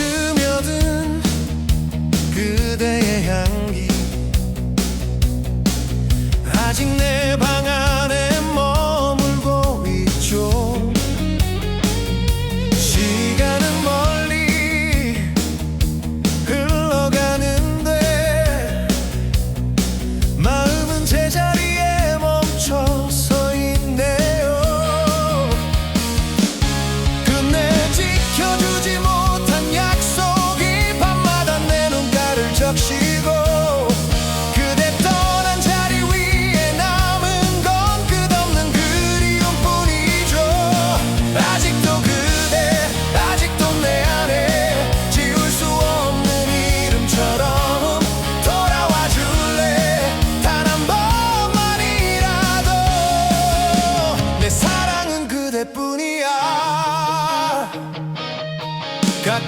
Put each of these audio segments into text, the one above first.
스며든 그대의 향기. 아직 내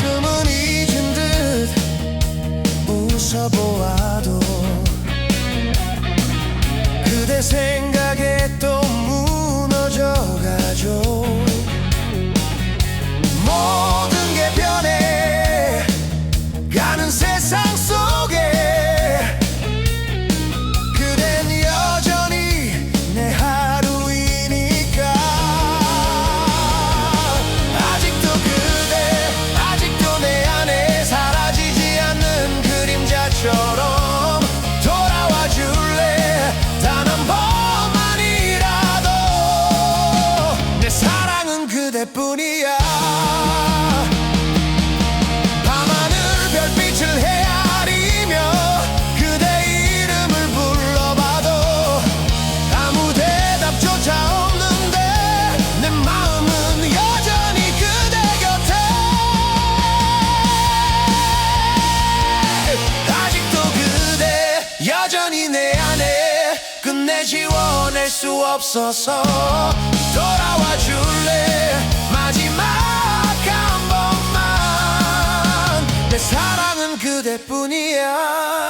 가끔은 잊은 듯 웃어보아도 그대 생각 그대뿐이야. 밤하늘 별빛을 헤아리며 그대 이름을 불러봐도 아무 대답조차 없는데 내 마음은 여전히 그대 곁에. 아직도 그대 여전히 내 안에 끝내 지워낼 수 없어서 돌아와 줄래 punia